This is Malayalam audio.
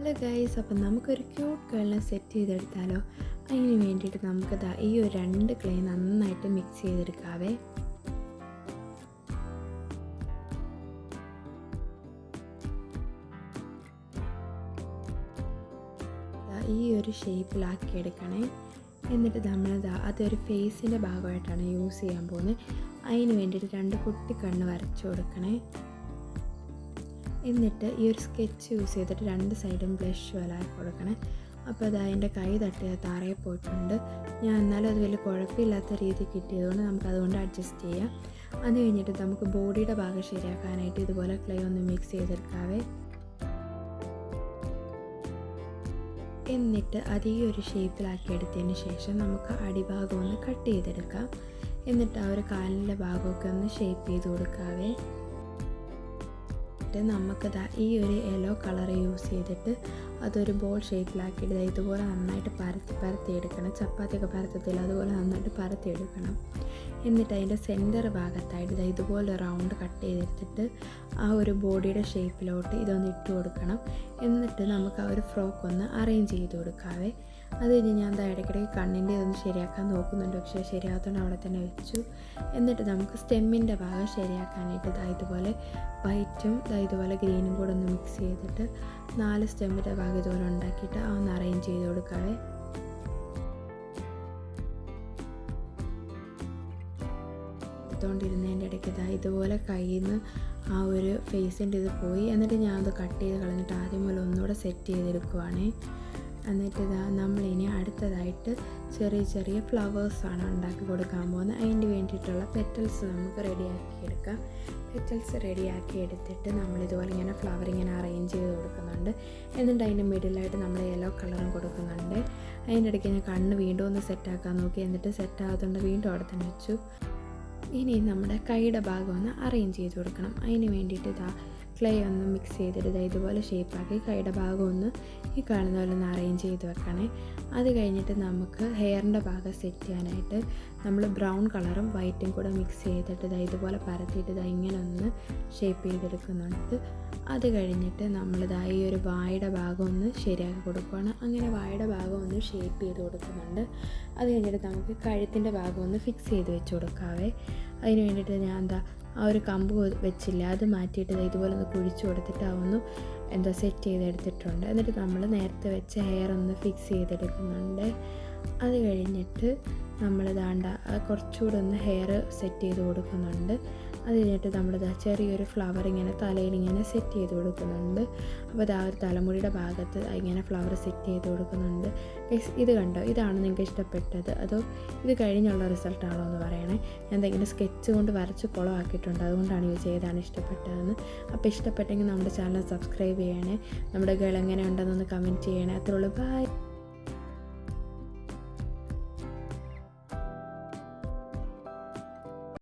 ഹലോ ഗൈസ് അപ്പം നമുക്കൊരു ക്യൂട്ട് കേളിനെ സെറ്റ് ചെയ്തെടുത്താലോ? അതിന് വേണ്ടിയിട്ട് നമുക്ക് ദാ ഈ ഒരു രണ്ട് ക്ലേ നന്നായിട്ട് മിക്സ് ചെയ്തെടുക്കാവേ. ഈ ഒരു ഷേപ്പിലാക്കി എടുക്കണേ. എന്നിട്ട് നമ്മൾ അതൊരു ഫേസിന്റെ ഭാഗമായിട്ടാണ് യൂസ് ചെയ്യാൻ പോകുന്നത്. അതിന് വേണ്ടിയിട്ട് രണ്ട് കുട്ടി കണ്ണ് വരച്ചു കൊടുക്കണേ. എന്നിട്ട് ഈ ഒരു സ്കെച്ച് യൂസ് ചെയ്തിട്ട് രണ്ട് സൈഡും ബ്ലഷ് വലായി കൊടുക്കണേ. അപ്പോൾ അത് അതിന്റെ കൈ തട്ടി താറയെ പോയിട്ടുണ്ട്. ഞാൻ എന്നാലും അത് വലിയ കുഴപ്പമില്ലാത്ത രീതി കിട്ടിയതുകൊണ്ട് നമുക്ക് അതുകൊണ്ട് അഡ്ജസ്റ്റ് ചെയ്യാം. അത് കഴിഞ്ഞിട്ട് നമുക്ക് ബോഡിയുടെ ഭാഗം ശരിയാക്കാനായിട്ട് ഇതുപോലെ ക്ലേ ഒന്ന് മിക്സ് ചെയ്തെടുക്കാവേ. എന്നിട്ട് അത് ഈ ഒരു ഷേപ്പിലാക്കി എടുത്തതിന് ശേഷം നമുക്ക് അടിഭാഗം ഒന്ന് കട്ട് ചെയ്തെടുക്കാം. എന്നിട്ട് ആ ഒരു കാലിന്റെ ഭാഗമൊക്കെ ഒന്ന് ഷേപ്പ് ചെയ്ത് കൊടുക്കാവേ. എന്നിട്ട് നമുക്കത് ഈ ഒരു യെല്ലോ കളർ യൂസ് ചെയ്തിട്ട് അതൊരു ബോൾ ഷേപ്പിലാക്കിയിട്ട് ഇതുപോലെ നന്നായിട്ട് പരത്തി പരത്തി എടുക്കണം. ചപ്പാത്തിയൊക്കെ പരത്തത്തില്ല അതുപോലെ നന്നായിട്ട് പരത്തി എടുക്കണം. എന്നിട്ട് അതിന്റെ സെന്റർ ഭാഗത്തായിട്ട് ഇതാ ഇതുപോലെ റൗണ്ട് കട്ട് ചെയ്തെടുത്തിട്ട് ആ ഒരു ബോഡിയുടെ ഷേപ്പിലോട്ട് ഇതൊന്ന് ഇട്ട് കൊടുക്കണം. എന്നിട്ട് നമുക്ക് ആ ഒരു ഫ്രോക്ക് ഒന്ന് അറേഞ്ച് ചെയ്ത് കൊടുക്കാവേ. അത് കഴിഞ്ഞ് ഞാൻ ഇടയ്ക്കിടയ്ക്ക് കണ്ണിന്റെ ഇതൊന്ന് ശരിയാക്കാൻ നോക്കുന്നുണ്ട്. പക്ഷേ ശരിയാകത്തോണ്ട് അവിടെ തന്നെ വെച്ചു. എന്നിട്ട് നമുക്ക് സ്റ്റെമ്മിന്റെ ഭാഗം ശരിയാക്കാനായിട്ട് ഇതാ ഇതുപോലെ വൈറ്റും ഇതാ ഇതുപോലെ ഗ്രീനും കൂടെ ഒന്ന് മിക്സ് ചെയ്തിട്ട് നാല് സ്റ്റെമ്മിന്റെ ഭാഗം ഇതുപോലെ ഉണ്ടാക്കിയിട്ട് ആ ഒന്ന് അറേഞ്ച് ചെയ്ത് കൊടുക്കാവേ. എടുത്തുകൊണ്ടിരുന്നതിന്റെ ഇടയ്ക്ക് ഇതാ ഇതുപോലെ കയ്യിൽ നിന്ന് ആ ഒരു ഫേസിന്റെ ഇത് പോയി. എന്നിട്ട് ഞാൻ അത് കട്ട് ചെയ്ത് കളഞ്ഞിട്ട് ആദ്യം മുതൽ ഒന്നുകൂടെ സെറ്റ് ചെയ്തെടുക്കുവാണേ. എന്നിട്ട് ഇതാ നമ്മളിനി അടുത്തതായിട്ട് ചെറിയ ചെറിയ ഫ്ലവേഴ്സാണ് ഉണ്ടാക്കി കൊടുക്കാൻ പോകുന്നത്. അതിന് വേണ്ടിയിട്ടുള്ള പെറ്റൽസ് നമുക്ക് റെഡിയാക്കി എടുക്കാം പെറ്റൽസ് റെഡിയാക്കി എടുത്തിട്ട് നമ്മൾ ഇതുപോലെ ഇങ്ങനെ ഫ്ലവർ ഇങ്ങനെ അറേഞ്ച് ചെയ്ത് കൊടുക്കുന്നുണ്ട്. എന്നിട്ട് അതിന്റെ മിഡിലായിട്ട് നമ്മൾ യെല്ലോ കളറും കൊടുക്കുന്നുണ്ട്. അതിന്റെ ഇടയ്ക്ക് ഞാൻ കണ്ണ് വീണ്ടും ഒന്ന് സെറ്റാക്കാൻ നോക്കി. എന്നിട്ട് സെറ്റ് ആകാത്തതുകൊണ്ട് വീണ്ടും അവിടെ തന്നെ വെച്ചു. ഇനി നമ്മുടെ കൈയുടെ ഭാഗം ഒന്ന് അറേഞ്ച് ചെയ്ത് കൊടുക്കണം. അതിന് വേണ്ടിയിട്ട് ഇതാ ക്ലേ ഒന്ന് മിക്സ് ചെയ്തിട്ട് ഇതാ ഇതുപോലെ ഷേപ്പാക്കി കൈയുടെ ഭാഗം ഒന്ന് ഈ കാണുന്ന പോലെ ഒന്ന് അറേഞ്ച് ചെയ്ത് വെക്കണേ. അത് കഴിഞ്ഞിട്ട് നമുക്ക് ഹെയറിന്റെ ഭാഗം സെറ്റ് ചെയ്യാനായിട്ട് നമ്മൾ ബ്രൗൺ കളറും വൈറ്റും കൂടെ മിക്സ് ചെയ്തിട്ട് ഇതാ ഇതുപോലെ പരത്തിയിട്ട് ഇതാ ഇങ്ങനെ ഒന്ന് ഷേപ്പ് ചെയ്തെടുക്കുന്നുണ്ട്. അത് കഴിഞ്ഞിട്ട് നമ്മളിതാ ഈ ഒരു വായുടെ ഭാഗം ഒന്ന് ശരിയാക്കി കൊടുക്കുകയാണ് അങ്ങനെ വായുടെ ഭാഗം ഒന്ന് ഷേപ്പ് ചെയ്ത് കൊടുക്കുന്നുണ്ട്. അത് കഴിഞ്ഞിട്ട് നമുക്ക് കഴുത്തിന്റെ ഭാഗം ഒന്ന് ഫിക്സ് ചെയ്ത് വെച്ച് കൊടുക്കാവേ. അതിന് വേണ്ടിയിട്ട് ഞാൻ എന്താ ആ ഒരു കമ്പ് വെച്ചില്ല. അത് മാറ്റിയിട്ട് ഇതുപോലെ ഒന്ന് കുഴിച്ചു കൊടുത്തിട്ട് അതൊന്ന് എന്താ സെറ്റ് ചെയ്തെടുത്തിട്ടുണ്ട്. എന്നിട്ട് നമ്മൾ നേരത്തെ വെച്ച ഹെയർ ഒന്ന് ഫിക്സ് ചെയ്തെടുക്കുന്നുണ്ട്. അത് കഴിഞ്ഞിട്ട് നമ്മൾ ദാണ്ട കുറച്ചുകൂടെ ഒന്ന് ഹെയർ സെറ്റ് ചെയ്ത് കൊടുക്കുന്നുണ്ട്. അത് കഴിഞ്ഞിട്ട് നമ്മളിതാ ചെറിയൊരു ഫ്ലവർ ഇങ്ങനെ തലയിൽ ഇങ്ങനെ സെറ്റ് ചെയ്ത് കൊടുക്കുന്നുണ്ട്. അപ്പോൾ ഇതാ ഒരു തലമുടിയുടെ ഭാഗത്ത് ഇങ്ങനെ ഫ്ലവർ സെറ്റ് ചെയ്ത് കൊടുക്കുന്നുണ്ട്. ഇത് കണ്ടോ? ഇതാണ് നിങ്ങൾക്ക് ഇഷ്ടപ്പെട്ടത്. അതോ ഇത് കഴിഞ്ഞുള്ള റിസൾട്ടാണോ എന്ന് പറയണേ. ഞാൻ എന്തെങ്കിലും സ്കെച്ച് കൊണ്ട് വരച്ച് കുളമാക്കിയിട്ടുണ്ട്. അതുകൊണ്ടാണ് ഇത് ചെയ്താണ് ഇഷ്ടപ്പെട്ടതെന്ന്. അപ്പോൾ ഇഷ്ടപ്പെട്ടെങ്കിൽ നമ്മുടെ ചാനൽ സബ്സ്ക്രൈബ് ചെയ്യണേ. നമ്മുടെ ഗേൾ എങ്ങനെ ഉണ്ടെന്നൊന്ന് കമന്റ് ചെയ്യണേ. അത്രയുള്ളൂ ബൈ